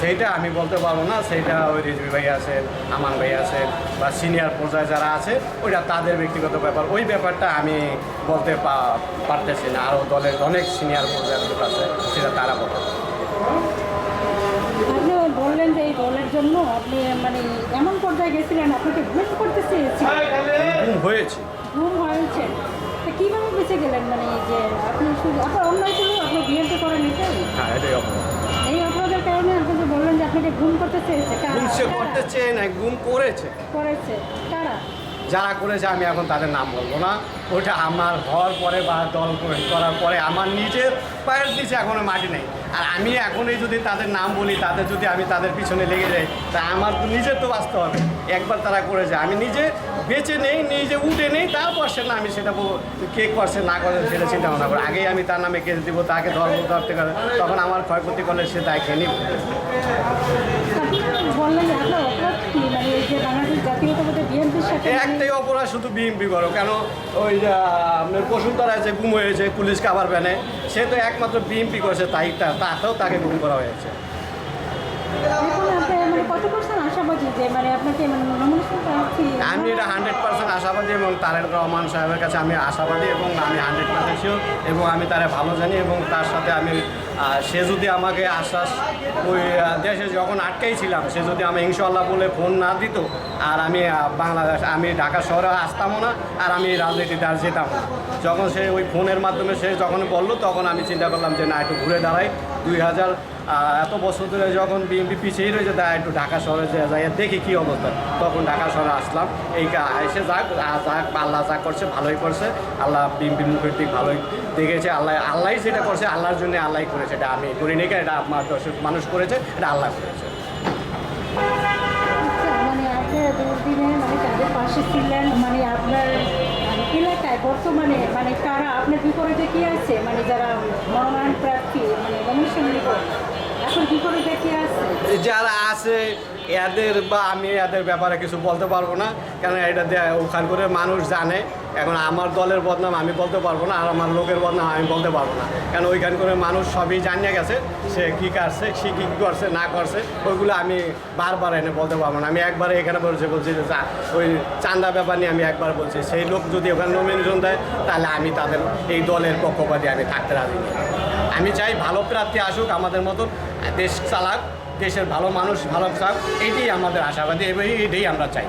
সেইটা আমি বলতে পারব না। সেইটা ওই রিজবি ভাই আছে আমান ভাই আছে বা সিনিয়র পর্যায়ে যারা আছে ওইটা তাদের ব্যক্তিগত ব্যাপার। ওই ব্যাপারটা আমি বলতে পারতেছি না। আরও দলের অনেক সিনিয়র পর্যায়ের লোক আছে সেটা তারা বলে আপনি বললেন যে এই দলের জন্য আপনি মানে এমন পর্যায়ে গেছিলেন আপনাকে ঘুম করতে চেয়েছি হয়েছে। ঘুম হয়েছে। কীভাবে বেঁচে গেলেন? মানে এই যে আপনি শুধু আপনার অন্যায় আপনি করে এটাই হ্যাঁ এটাই অপরাধ। এই অপরাধের কারণে আপনি যে বললেন যে আপনাকে ঘুম করতে চেয়েছে? গুম সে করতে চেয়ে না গুম করেছে। করেছে। কারা? যারা করেছে, আমি এখন তাদের নাম বলব না। ওটা আমার হওয়ার পরে বা দল করে- করার পরে আমার নিজের পায়ের নিচে এখনও মাটি নেই। আর আমি এখনই যদি তাদের নাম বলি, তাদের যদি আমি তাদের পিছনে লেগে যাই, তা আমার তো নিজের তো বাঁচতে হবে। একবার তারা করেছে, আমি নিজে বেঁচে নেই, নিজে উঠে নেই, তারপর সে না, আমি সেটা কে করছে, না করে সেটা চিন্তা ভাবনা করে। আগেই আমি তার নামে কেস দিব, তাকে ধরবো ধরতে পারে তখন আমার ক্ষয়ক্ষতি করলে সে দায় খেয়ে নিব। বললেন একটাই অপরাধ শুধু বিএমপি করো কেন ওই আপনার যে গুম হয়েছে পুলিশ কাবার ভ্যানে সে তো একমাত্র বিএমপি করেছে তাই তাতেও তাকে গুম করা হয়েছে। মানে মানে মানে আমি এটা হান্ড্রেড পার্সেন্ট আশাবাদী এবং তারেক রহমান সাহেবের কাছে আমি আশাবাদী এবং আমি হান্ড্রেড পার্সেন্ট শিওর এবং আমি তারে ভালো জানি এবং তার সাথে আমি সে যদি আমাকে আশ্বাস, ওই দেশে যখন আটকেই ছিলাম, সে যদি আমি ইনশাল্লাহ বলে ফোন না দিত, আর আমি বাংলাদেশ, আমি ঢাকা শহরে আসতামও না, আর আমি রাজনীতিতে আর যেতাম না। যখন সে ওই ফোনের মাধ্যমে সে যখন বলল, তখন আমি চিন্তা করলাম যে, না, একটু ঘুরে দাঁড়াই। দুই হাজার এত বছর ধরে যখন বিএনপি পিছিয়ে রয়েছে, তা একটু ঢাকা শহরে যাই দেখি কী অবস্থা। তখন ঢাকা শহরে আসলাম, এই এসে যাক যাক, আল্লাহ যা করছে, ভালোই করছে। আল্লাহ বিএনপির মুখের দিক ভালোই দেখেছে, আল্লাহ আল্লাহ যেটা করছে, আল্লাহর জন্য আল্লাহ করেছে এটা আমি করি নি এটা আমার দর্শক মানুষ করেছে এটা আল্লাহ করেছে। আচ্ছা, মানে মানে তাদের পাশে ছিলেন মানে আপনার মানে এলাকায় বর্তমানে মানে কারা আপনার বিপরীতে কি আছে? মানে যারা মনোনয়ন প্রার্থী মানে নমিনেশন নিব এখন বিপরীতে কি আছে যারা আছে, এদের বা আমি এদের ব্যাপারে কিছু বলতে পারব না কেন এটা ওখান করে মানুষ জানে। এখন আমার দলের বদনাম আমি বলতে পারব না, আর আমার লোকের বদনাম আমি বলতে পারব না। কেন ওইখান করে মানুষ সবই জানিয়ে গেছে, সে কী করছে সে কী করছে, না করছে, ওইগুলো আমি বারবার এনে বলতে পারব না। আমি একবারে এখানে বলছি বলছি যে ওই চান্দা ব্যাপার নিয়ে আমি একবার বলছি। সেই লোক যদি ওখানে নমিনেশন দেয়, তাহলে আমি তাদের, এই দলের পক্ষপাতি আমি থাকতে রাজি। আমি চাই ভালো প্রার্থী আসুক, আমাদের মতন দেশ চালাক, দেশের ভালো মানুষ ভালো চাক এটাই আমাদের আশাবাদী এবং এটাই আমরা চাই।